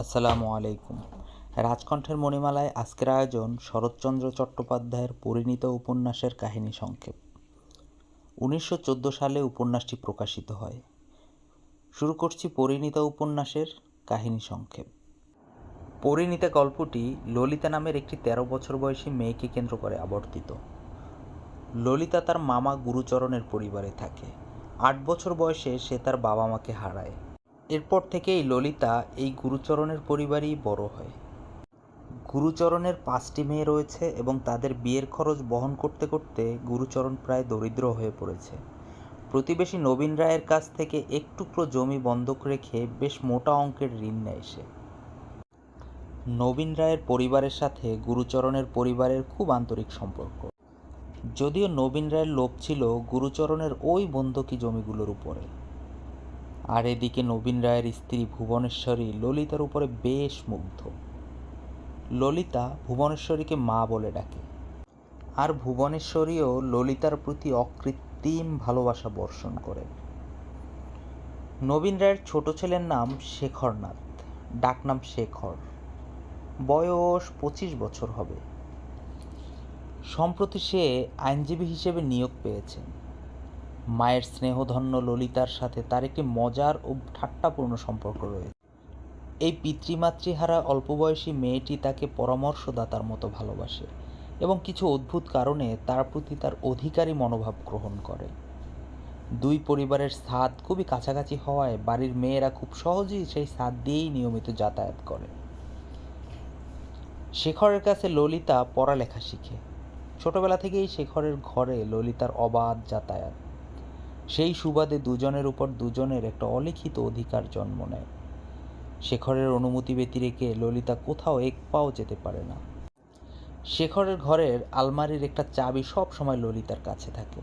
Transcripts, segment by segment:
আসসালামু আলাইকুম। রাজকণ্ঠের মণিমালায় আজকের আয়োজন শরৎচন্দ্র চট্টোপাধ্যায়ের পরিণীত উপন্যাসের কাহিনী সংক্ষেপ। উনিশশো চোদ্দ সালে উপন্যাসটি প্রকাশিত হয়। শুরু করছি পরিণীত উপন্যাসের কাহিনী সংক্ষেপ। পরিণীতা গল্পটি ললিতা নামের একটি তেরো বছর বয়সী মেয়েকে কেন্দ্র করে আবর্তিত। ললিতা তার মামা গুরুচরণের পরিবারে থাকে। আট বছর বয়সে সে তার বাবা মাকে হারায়। এরপর থেকেই ললিতা এই গুরুচরণের পরিবারেই বড় হয়। গুরুচরণের পাঁচটি মেয়ে রয়েছে এবং তাদের বিয়ের খরচ বহন করতে করতে গুরুচরণ প্রায় দরিদ্র হয়ে পড়েছে। প্রতিবেশী নবীন রায়ের কাছ থেকে এক টুকরো জমি বন্ধক রেখে বেশ মোটা অঙ্কের ঋণ নেয় সে। নবীন রায়ের পরিবারের সাথে গুরুচরণের পরিবারের খুব আন্তরিক সম্পর্ক। যদিও নবীন রায়ের লোভ ছিল গুরুচরণের ওই বন্ধকি জমিগুলোর উপরে। আর এদিকে নবীন রায়ের স্ত্রী ভুবনেশ্বরী ললিতার উপরে বেশ মুগ্ধ। ললিতা ভুবনেশ্বরীকে মা বলে ডাকে। আর ভুবনেশ্বরীও ললিতার প্রতি অকৃত্রিম ভালোবাসা বর্ষণ করে। নবীন রায়ের ছোট ছেলের নাম শেখরনাথ। ডাকনাম শেখর। বয়স পঁচিশ বছর হবে। সম্প্রতি সে আইনজীবী হিসেবে নিয়োগ পেয়েছেন। মায়ের স্নেহধন্য ললিতার সাথে তার একটি মজার ও ঠাট্টাপূর্ণ সম্পর্ক রয়েছে। এই পিতৃমাতৃহারা অল্প বয়সী মেয়েটি তাকে পরামর্শদাতার মতো ভালোবাসে এবং কিছু অদ্ভুত কারণে তার প্রতি তার অধিকারী মনোভাব গ্রহণ করে। দুই পরিবারের স্বাদ খুবই কাছাকাছি হওয়ায় বাড়ির মেয়েরা খুব সহজেই সেই স্বাদ দিয়েই নিয়মিত যাতায়াত করে। শেখরের কাছে ললিতা পড়ালেখা শিখে। ছোটবেলা থেকেই শেখরের ঘরে ললিতার অবাধ যাতায়াত। সেই সুবাদে দুজনের উপর দুজনের একটা অলিখিত অধিকার জন্ম নেয়। শেখরের অনুমতি ব্যতি রেখে ললিতা কোথাও এক পাও যেতে পারে না। শেখরের ঘরের আলমারির একটা চাবি সব সময় ললিতার কাছে থাকে।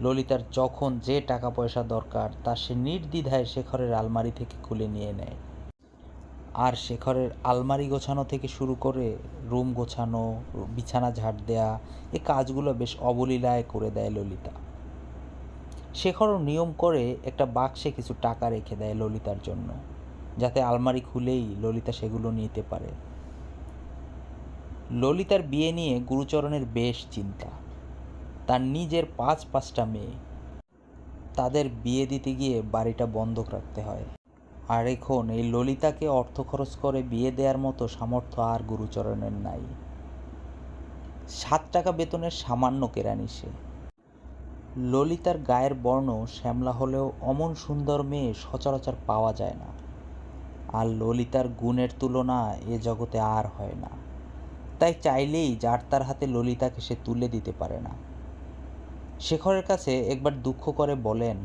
ললিতার যখন যে টাকা পয়সা দরকার, তা সে নির্দ্বিধায় শেখরের আলমারি থেকে খুলে নিয়ে নেয়। আর শেখরের আলমারি গোছানো থেকে শুরু করে রুম গোছানো, বিছানা ঝাড় দেয়া, এ কাজগুলো বেশ অবলীলায় করে দেয় ললিতা। শেখরও নিয়ম করে একটা বাক্সে কিছু টাকা রেখে দেয় ললিতার জন্য, যাতে আলমারি খুলেই ললিতা সেগুলো নিতে পারে। ললিতার বিয়ে নিয়ে গুরুচরণের বেশ চিন্তা। তার নিজের পাঁচ পাঁচটা মেয়ে। তাদের বিয়ে দিতে গিয়ে বাড়িটা বন্ধক রাখতে হয়। আর এখন এই ললিতাকে অর্থ খরচ করে বিয়ে দেওয়ার মতো সামর্থ্য আর গুরুচরণের নাই। সাত টাকা বেতনের সামান্য কেরানি সে। ললিতার গায়ের বর্ণ শ্যামলা হলেও অমন সুন্দর মেয়ে সচরাচর পাওয়া যায় না। আর ললিতার গুণের তুলনা এ জগতে আর হয় না। তাই চাইলেই যার তার হাতে ললিতাকে সে তুলে দিতে পারে না। শেখরের কাছে একবার দুঃখ করে বলেন,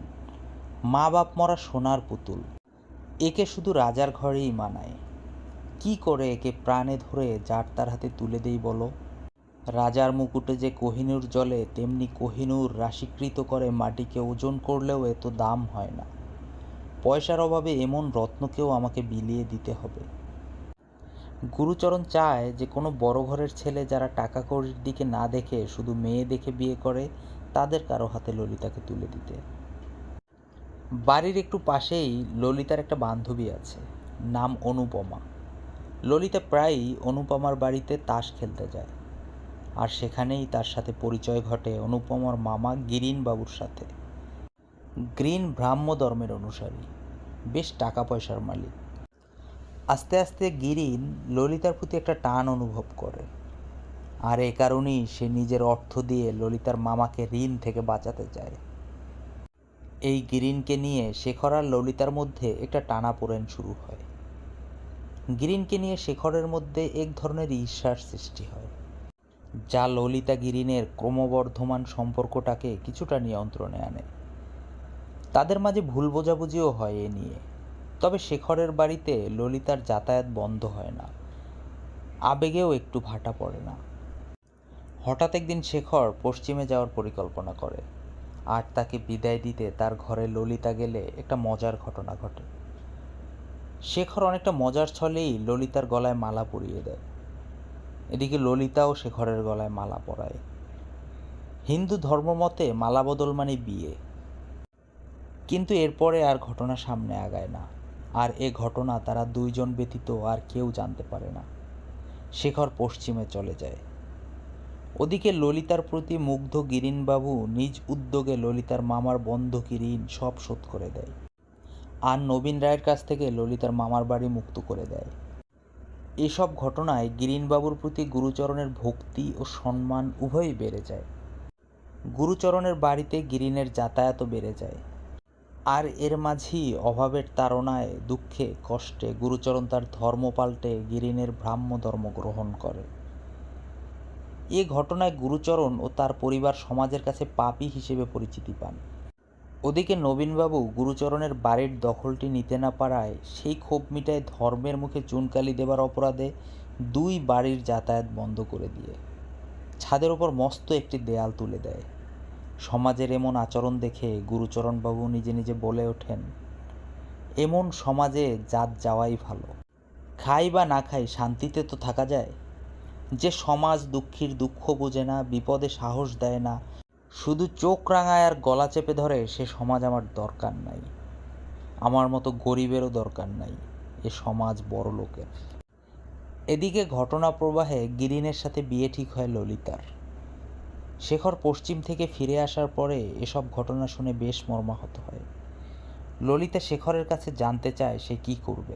মা বাপ মরা সোনার পুতুল, একে শুধু রাজার ঘরেই মানায়। কি করে একে প্রাণে ধরে যার তার হাতে তুলে দেই বলো? রাজার মুকুটে যে কোহিনূর জলে তেমনি কোহিনূর রাশিকৃত করে মাটিকে ওজন করলেও এত দাম হয় না। পয়সার অভাবে এমন রত্নকেও আমাকে বিলিয়ে দিতে হবে। গুরুচরণ চায় যে কোনো বড় ঘরের ছেলে যারা টাকা কড়ির দিকে না দেখে, শুধু মেয়ে দেখে বিয়ে করে, তাদের কারও হাতে ললিতাকে তুলে দিতে। বাড়ির একটু পাশেই ললিতার একটা বান্ধবী আছে, নাম অনুপমা। ললিতা প্রায়ই অনুপমার বাড়িতে তাস খেলতে যায়। আর সেখানেই তার সাথে পরিচয় ঘটে অনুপমার মামা গিরিন বাবুর সাথে। গ্রিন ব্রাহ্ম ধর্মের অনুসারী। বেশ টাকা পয়সার মালিক। আস্তে আস্তে গিরিন ললিতার প্রতি একটা টান অনুভব করে। আর এ কারণেই সে নিজের অর্থ দিয়ে ললিতার মামাকে ঋণ থেকে বাঁচাতে চায়। এই গিরিনকে নিয়ে শেখর আর ললিতার মধ্যে একটা টানাপোড়েন শুরু হয়। গিরিনকে নিয়ে শেখরের মধ্যে এক ধরনের ঈর্ষার সৃষ্টি হয়। যা ললিতা গিরিনের ক্রমবর্ধমান সম্পর্কটাকে কিছুটা নিয়ন্ত্রণে আনে। তাদের মাঝে ভুল বোঝাবুঝিও হয় এ নিয়ে। তবে শেখরের বাড়িতে ললিতার যাতায়াত বন্ধ হয় না। আবেগেও একটু ভাটা পড়ে না। হঠাৎ একদিন শেখর পশ্চিমে যাওয়ার পরিকল্পনা করে। আর তাকে বিদায় দিতে তার ঘরে ললিতা গেলে একটা মজার ঘটনা ঘটে। শেখর অনেকটা মজার ছলেই ললিতার গলায় মালা পরিয়ে দেয়। এদিকে ললিতাও শেখরের গলায় মালা পরায়। হিন্দু ধর্মমতে মালা বদল মানে বিয়ে। কিন্তু এরপরে আর ঘটনা সামনে আগায় না। আর এ ঘটনা তারা দুইজন ব্যতীত আর কেউ জানতে পারে না। শেখর পশ্চিমে চলে যায়। ওদিকে ললিতার প্রতি মুগ্ধ গিরিনবাবু নিজ উদ্যোগে ললিতার মামার বন্ধকি ঋণ সব শোধ করে দেয়। আর নবীন রায়ের কাছ থেকে ললিতার মামার বাড়ি মুক্ত করে দেয়। এসব ঘটনায় গিরিনবাবুর প্রতি গুরুচরণের ভক্তি ও সম্মান উভয়ই বেড়ে যায়। গুরুচরণের বাড়িতে গিরিনের যাতায়াতও বেড়ে যায়। আর এর মাঝেই অভাবের তাড়নায়, দুঃখে, কষ্টে গুরুচরণ তার ধর্ম পাল্টে গিরিনের ব্রাহ্ম ধর্ম গ্রহণ করে। এ ঘটনায় গুরুচরণ ও তার পরিবার সমাজের কাছে পাপী হিসেবে পরিচিতি পান। ওদিকে নবীনবাবু গুরুচরণের বাড়ির দখলটি নিতে না পারায় সেই ক্ষোভ মিটায় ধর্মের মুখে চুনকালি দেবার অপরাধে দুই বাড়ির যাতায়াত বন্ধ করে দিয়ে। ছাদের ওপর মস্ত একটি দেয়াল তুলে দেয়। সমাজের এমন আচরণ দেখে গুরুচরণবাবু নিজে নিজে বলে ওঠেন, এমন সমাজে জাত যাওয়াই ভালো। খাই বা না খাই শান্তিতে তো থাকা যায়। যে সমাজ দুঃখীর দুঃখ বোঝে না, বিপদে সাহস দেয় না শুধু চোখ রাঙায় আর গলা চেপে ধরে সে সমাজ আমার দরকার নাই। আমার মতো গরিবেরও দরকার নাই, এ সমাজ বড় লোকের। এদিকে ঘটনা প্রবাহে গিরিনের সাথে বিয়ে ঠিক হয় ললিতার। শেখর পশ্চিম থেকে ফিরে আসার পরে এসব ঘটনা শুনে বেশ মর্মাহত হয়। ললিতা শেখরের কাছে জানতে চায় সে কি করবে।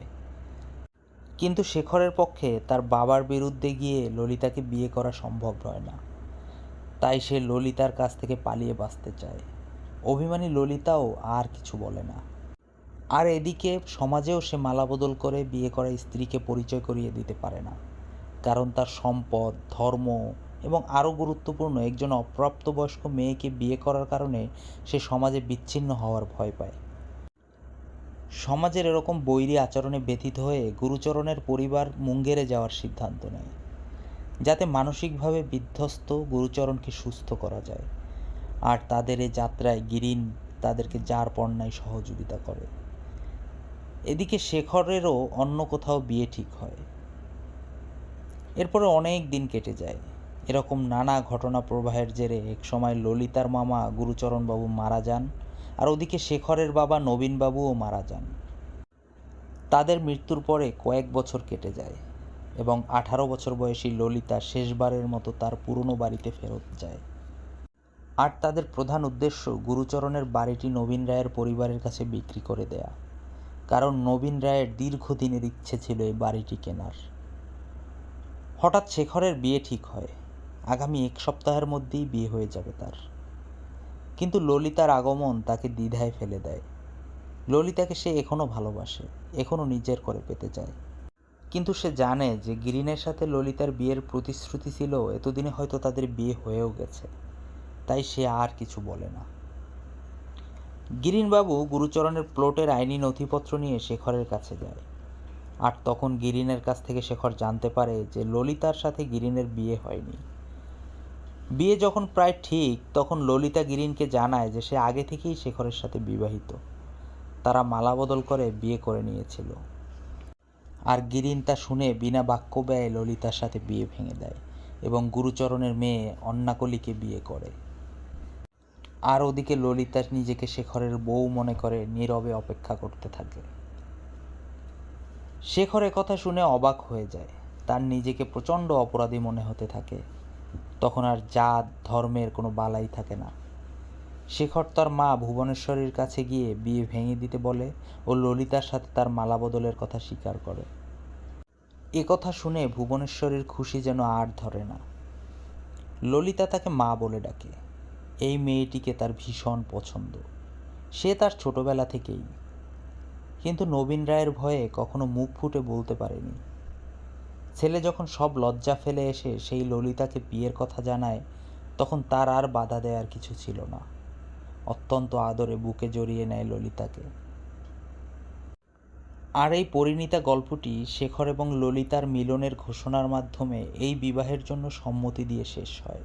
কিন্তু শেখরের পক্ষে তার বাবার বিরুদ্ধে গিয়ে ললিতাকে বিয়ে করা সম্ভব হয় না। তাই সে ললিতার কাছ থেকে পালিয়ে বাঁচতে চায়। অভিমানী ললিতাও আর কিছু বলে না। আর এদিকে সমাজেও সে মালাবদল করে বিয়ে করা স্ত্রীকে পরিচয় করিয়ে দিতে পারে না। কারণ তার সম্পদ, ধর্ম এবং আরও গুরুত্বপূর্ণ একজন অপ্রাপ্তবয়স্ক মেয়েকে বিয়ে করার কারণে সে সমাজে বিচ্ছিন্ন হওয়ার ভয় পায়। সমাজের এরকম বৈরী আচরণে ব্যথিত হয়ে গুরুচরণের পরিবার মুঙ্গেরে যাওয়ার সিদ্ধান্ত নেয়। যাতে মানসিকভাবে বিধ্বস্ত গুরুচরণকে সুস্থ করা যায়। আর তাদের এই যাত্রায় গিরিন তাদেরকে যার পণ্যায় সহযোগিতা করে। এদিকে শেখরেরও অন্য কোথাও বিয়ে ঠিক হয়। এরপরে অনেক দিন কেটে যায়। এরকম নানা ঘটনা প্রবাহের জেরে একসময় ললিতার মামা গুরুচরণবাবু মারা যান আর ওদিকে শেখরের বাবা নবীনবাবুও মারা যান। তাদের মৃত্যুর পরে কয়েক বছর কেটে যায়। এবং আঠারো বছর বয়সী ললিতা শেষবারের মতো তার পুরনো বাড়িতে ফেরত যায়। আর তাদের প্রধান উদ্দেশ্য গুরুচরণের বাড়িটি নবীন রায়ের পরিবারের কাছে বিক্রি করে দেয়া। কারণ নবীন রায়ের দীর্ঘদিনের ইচ্ছে ছিল এই বাড়িটি কেনার। হঠাৎ শেখরের বিয়ে ঠিক হয়। আগামী এক সপ্তাহের মধ্যেই বিয়ে হয়ে যাবে তার। কিন্তু ললিতার আগমন তাকে দ্বিধায় ফেলে দেয়। ললিতাকে সে এখনও ভালোবাসে এখনও নিজের করে পেতে চায়। কিন্তু সে জানে যে গিরিনের সাথে ললিতার বিয়ের প্রতিশ্রুতি ছিল, এতদিনে হয়তো তাদের বিয়ে হয়েও গেছে। তাই সে আর কিছু বলে না। গিরিনবাবু গুরুচরণের প্লটের আইনি নথিপত্র নিয়ে শেখরের কাছে যায়। আর তখন গিরিনের কাছ থেকে শেখর জানতে পারে যে ললিতার সাথে গিরিনের বিয়ে হয়নি। বিয়ে যখন প্রায় ঠিক, তখন ললিতা গিরিনকে জানায় যে সে আগে থেকেই শেখরের সাথে বিবাহিত। তারা মালা বদল করে বিয়ে করে নিয়েছিল। আর গিরিন তা শুনে বিনা বাক্য ব্যয় ললিতার সাথে বিয়ে ভেঙে দেয় এবং গুরুচরণের মেয়ে অন্নাকলিকে বিয়ে করে। আর ওদিকে ললিতা নিজেকে শেখরের বউ মনে করে নীরবে অপেক্ষা করতে থাকে। শেখর কথা শুনে অবাক হয়ে যায়। তার নিজেকে প্রচণ্ড অপরাধী মনে হতে থাকে। তখন আর জাত, ধর্মের কোনো বালাই থাকে না। শেখর তার মা ভুবনেশ্বরীর কাছে গিয়ে বিয়ে ভেঙে দিতে বলে ও ললিতার সাথে তার মালা বদলের কথা স্বীকার করে। এ কথা শুনে ভুবনেশ্বরীর খুশি যেন আর ধরে না। ললিতা তাকে মা বলে ডাকে। এই মেয়েটিকে তার ভীষণ পছন্দ। সে তার ছোটবেলা থেকেই। কিন্তু নবীন রায়ের ভয়ে কখনো মুখ ফুটে বলতে পারেনি। ছেলে যখন সব লজ্জা ফেলে এসে সেই ললিতাকে বিয়ের কথা জানায়, তখন তার আর বাধা দেওয়ার কিছু ছিল না। অত্যন্ত আদরে বুকে জড়িয়ে নেয় ললিতাকে। আর এই পরিণীতা গল্পটি শেখর এবং ললিতার মিলনের ঘোষণার মাধ্যমে এই বিবাহের জন্য সম্মতি দিয়ে শেষ হয়।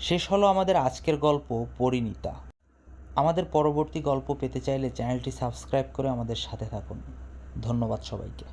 শেষ হলো আমাদের আজকের গল্প পরিণীতা। আমাদের পরবর্তী গল্প পেতে চাইলে চ্যানেলটি সাবস্ক্রাইব করে আমাদের সাথে থাকুন। ধন্যবাদ সবাইকে।